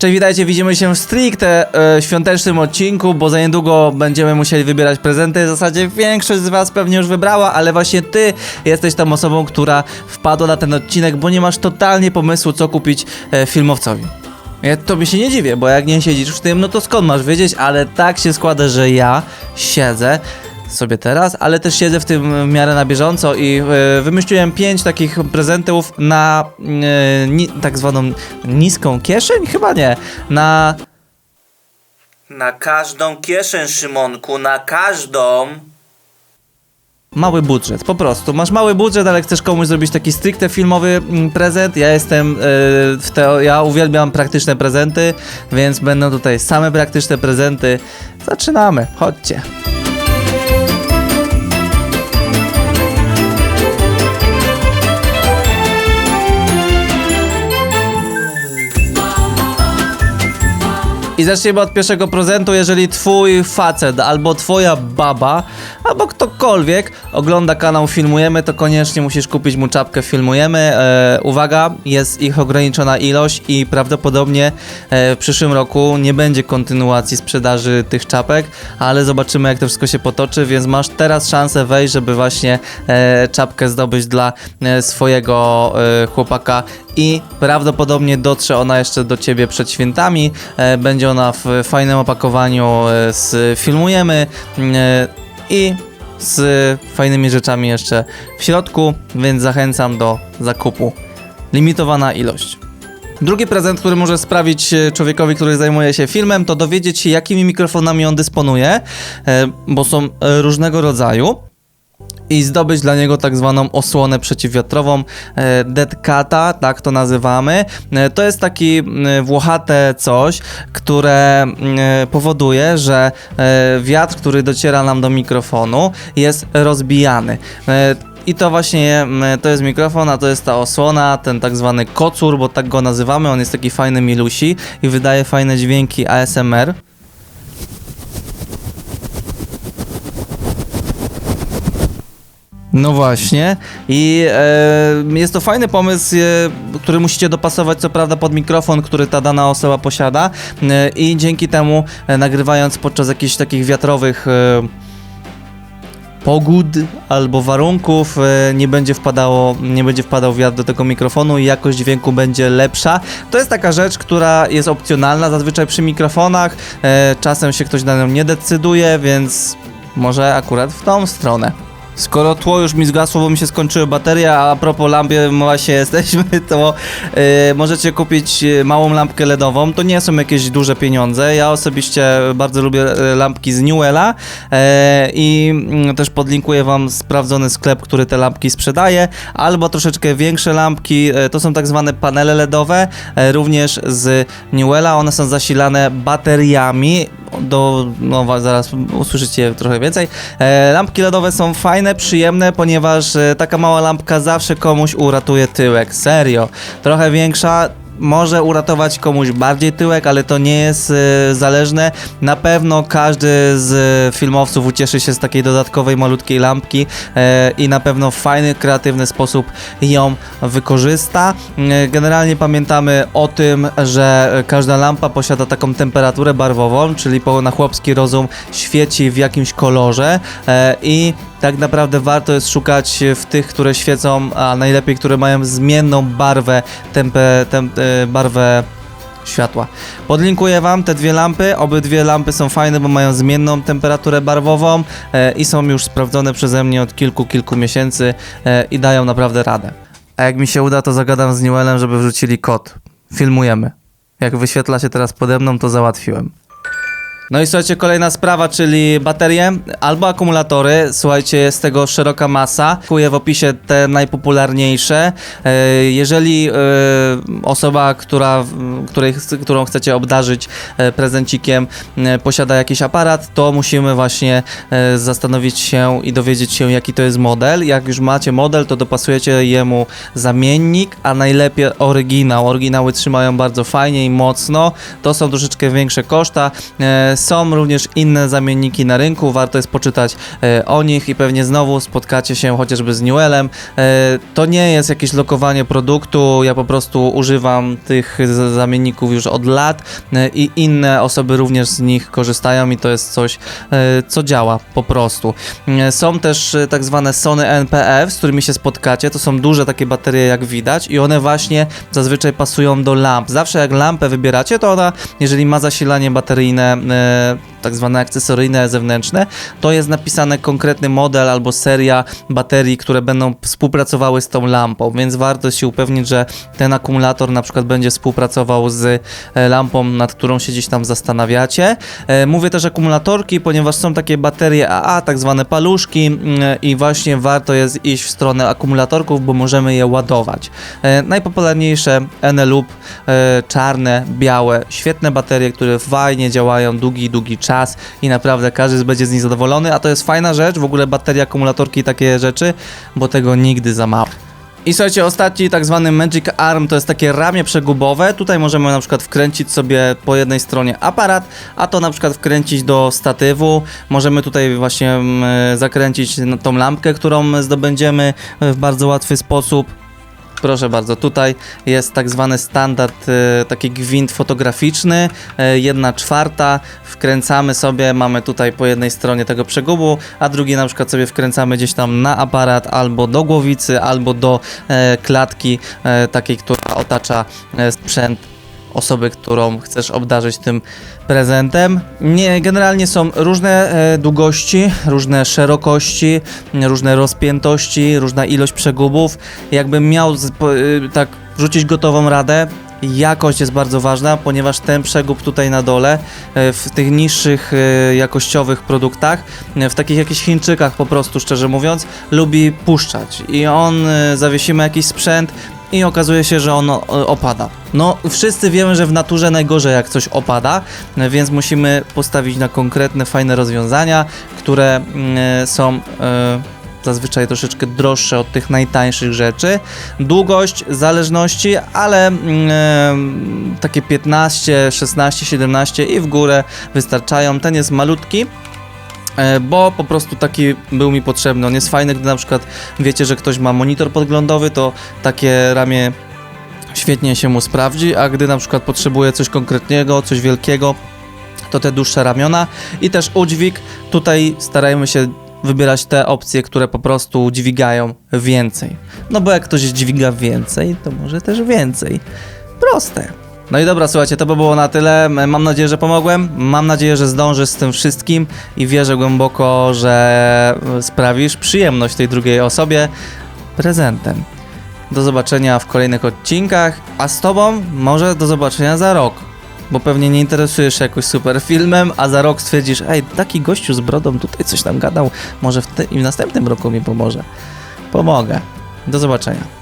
Cześć, witajcie, widzimy się w stricte e, świątecznym odcinku, bo za niedługo będziemy musieli wybierać prezenty. W zasadzie większość z was pewnie już wybrała, ale właśnie ty jesteś tą osobą, która wpadła na ten odcinek, bo nie masz totalnie pomysłu, co kupić e, filmowcowi. Ja tobie się nie dziwię, bo jak nie siedzisz w tym, no to skąd masz wiedzieć, ale tak się składa, że ja siedzę sobie teraz, ale też siedzę w tym w miarę na bieżąco i e, wymyśliłem pięć takich prezentów na e, ni, tak zwaną niską kieszeń? Chyba nie. Na... Na każdą kieszeń, Szymonku, na każdą. Mały budżet, po prostu. Masz mały budżet, ale chcesz komuś zrobić taki stricte filmowy mm, prezent. Ja jestem, e, w te, ja uwielbiam praktyczne prezenty, więc będą tutaj same praktyczne prezenty. Zaczynamy, chodźcie. I zaczniemy od pierwszego prezentu. Jeżeli twój facet albo twoja baba, albo ktokolwiek ogląda kanał Filmujemy, to koniecznie musisz kupić mu czapkę Filmujemy. E, uwaga, jest ich ograniczona ilość i prawdopodobnie e, w przyszłym roku nie będzie kontynuacji sprzedaży tych czapek, ale zobaczymy jak to wszystko się potoczy, więc masz teraz szansę wejść, żeby właśnie e, czapkę zdobyć dla e, swojego chłopaka i prawdopodobnie dotrze ona jeszcze do ciebie przed świętami. E, będzie ona w fajnym opakowaniu e, z filmujemy e, i z fajnymi rzeczami jeszcze w środku, więc zachęcam do zakupu. Limitowana ilość. Drugi prezent, który może sprawić człowiekowi, który zajmuje się filmem, to dowiedzieć się, jakimi mikrofonami on dysponuje, bo są różnego rodzaju i zdobyć dla niego tak zwaną osłonę przeciwwiatrową e, Dead Cata, tak to nazywamy. E, To jest taki m, włochate coś, które powoduje, że e, wiatr, który dociera nam do mikrofonu jest rozbijany. E, i to właśnie m, to jest mikrofon, a to jest ta osłona, ten tak zwany kocur, bo tak go nazywamy. On jest taki fajny milusi i wydaje fajne dźwięki ASMR. No właśnie. I e, jest to fajny pomysł, e, który musicie dopasować co prawda pod mikrofon, który ta dana osoba posiada. E, I dzięki temu, e, nagrywając podczas jakichś takich wiatrowych. E, pogód albo warunków e, nie będzie wpadało, nie będzie wpadał wiatr do tego mikrofonu i jakość dźwięku będzie lepsza. To jest taka rzecz, która jest opcjonalna zazwyczaj przy mikrofonach. E, czasem się ktoś na nią nie decyduje, więc może akurat w tą stronę. Skoro tło już mi zgasło, bo mi się skończyły baterie, a propos lampie właśnie jesteśmy, to e, możecie kupić e, małą lampkę LEDową. To nie są jakieś duże pieniądze. Ja osobiście bardzo lubię e, lampki z Newella i mm, też podlinkuję wam sprawdzony sklep, który te lampki sprzedaje, albo troszeczkę większe lampki. To są tak zwane panele LEDowe, również z Newella. One są zasilane bateriami. Do, no zaraz usłyszycie trochę więcej. Lampki LEDowe są fajne, przyjemne, ponieważ e, taka mała lampka zawsze komuś uratuje tyłek. Serio. Trochę większa może uratować komuś bardziej tyłek, ale to nie jest e, zależne. Na pewno każdy z filmowców ucieszy się z takiej dodatkowej malutkiej lampki e, i na pewno w fajny, kreatywny sposób ją wykorzysta. Generalnie pamiętamy o tym, że każda lampa posiada taką temperaturę barwową, czyli po, na chłopski rozum świeci w jakimś kolorze i tak naprawdę warto jest szukać w tych, które świecą, a najlepiej, które mają zmienną barwę, tempę, tem, e, barwę światła. Podlinkuję Wam te dwie lampy. Obydwie lampy są fajne, bo mają zmienną temperaturę barwową e, i są już sprawdzone przeze mnie od kilku, kilku miesięcy e, i dają naprawdę radę. A jak mi się uda, to zagadam z Newellem, żeby wrzucili kod. Filmujemy. Jak wyświetla się teraz pode mną, to załatwiłem. No i słuchajcie, kolejna sprawa, czyli baterie albo akumulatory. Słuchajcie, jest tego szeroka masa. Kuję w opisie te najpopularniejsze. E, Jeżeli e, osoba, która, której, którą chcecie obdarzyć e, prezencikiem, posiada jakiś aparat, to musimy właśnie zastanowić się i dowiedzieć się, jaki to jest model. Jak już macie model, to dopasujecie jemu zamiennik, a najlepiej oryginał. Oryginały trzymają bardzo fajnie i mocno. To są troszeczkę większe koszta. Są również inne zamienniki na rynku, warto jest poczytać e, o nich i pewnie znowu spotkacie się chociażby z Newellem. E, To nie jest jakieś lokowanie produktu, ja po prostu używam tych zamienników już od lat e, i inne osoby również z nich korzystają i to jest coś, co działa po prostu. Są też tak zwane Sony NPF, z którymi się spotkacie. To są duże takie baterie, jak widać, i one właśnie zazwyczaj pasują do lamp. Zawsze jak lampę wybieracie, to ona, jeżeli ma zasilanie bateryjne, e, tak zwane akcesoryjne zewnętrzne, to jest napisane konkretny model albo seria baterii, które będą współpracowały z tą lampą, więc warto się upewnić, że ten akumulator na przykład będzie współpracował z e, lampą, nad którą się gdzieś tam zastanawiacie. E, Mówię też akumulatorki, ponieważ są takie baterie AA, tak zwane paluszki mm, i właśnie warto jest iść w stronę akumulatorków, bo możemy je ładować. E, Najpopularniejsze e, czarne, białe, świetne baterie, które fajnie działają długi, długi czas i naprawdę każdy będzie z nich zadowolony, a to jest fajna rzecz, w ogóle baterie, akumulatorki i takie rzeczy, bo tego nigdy za mało. I słuchajcie, ostatni tak zwany Magic Arm to jest takie ramię przegubowe. Tutaj możemy na przykład wkręcić sobie po jednej stronie aparat, a to na przykład wkręcić do statywu. Możemy tutaj właśnie mm, zakręcić tą lampkę, którą zdobędziemy w bardzo łatwy sposób. Proszę bardzo, tutaj jest tak zwany standard, e, taki gwint fotograficzny, e, jedna czwarta, wkręcamy sobie, mamy tutaj po jednej stronie tego przegubu, a drugi na przykład sobie wkręcamy gdzieś tam na aparat, albo do głowicy, albo do e, klatki e, takiej, która otacza e, sprzęt osoby, którą chcesz obdarzyć tym prezentem. Nie, generalnie są różne e, długości, różne szerokości, różne rozpiętości, różna ilość przegubów. Jakbym miał y, tak rzucić gotową radę, jakość jest bardzo ważna, ponieważ ten przegub tutaj na dole e, w tych niższych e, jakościowych produktach, w takich jakichś Chińczykach po prostu szczerze mówiąc, lubi puszczać i on zawiesimy jakiś sprzęt i okazuje się, że on o- opada. No, wszyscy wiemy, że w naturze najgorzej jak coś opada, e, więc musimy postawić na konkretne, fajne rozwiązania, które mm, są e, zazwyczaj troszeczkę droższe od tych najtańszych rzeczy. Długość zależności, ale mm, e, takie 15, 16, 17 i w górę wystarczają. Ten jest malutki. E, Bo po prostu taki był mi potrzebny. On jest fajny, gdy na przykład wiecie, że ktoś ma monitor podglądowy, to takie ramię świetnie się mu sprawdzi, a gdy na przykład potrzebuje coś konkretnego, coś wielkiego, to te dłuższe ramiona i też udźwig. Tutaj starajmy się wybierać te opcje, które po prostu dźwigają więcej. No bo jak ktoś dźwiga więcej, to może też więcej. Proste. No i dobra, słuchajcie, to by było na tyle. Mam nadzieję, że pomogłem. Mam nadzieję, że zdążysz z tym wszystkim i wierzę głęboko, że e, sprawisz przyjemność tej drugiej osobie prezentem. Do zobaczenia w kolejnych odcinkach, a z Tobą może do zobaczenia za rok. Bo pewnie nie interesujesz się jakoś super filmem, a za rok stwierdzisz, ej, taki gościu z brodą tutaj coś tam gadał, może w, i w następnym roku mi pomoże. Pomogę. Do zobaczenia.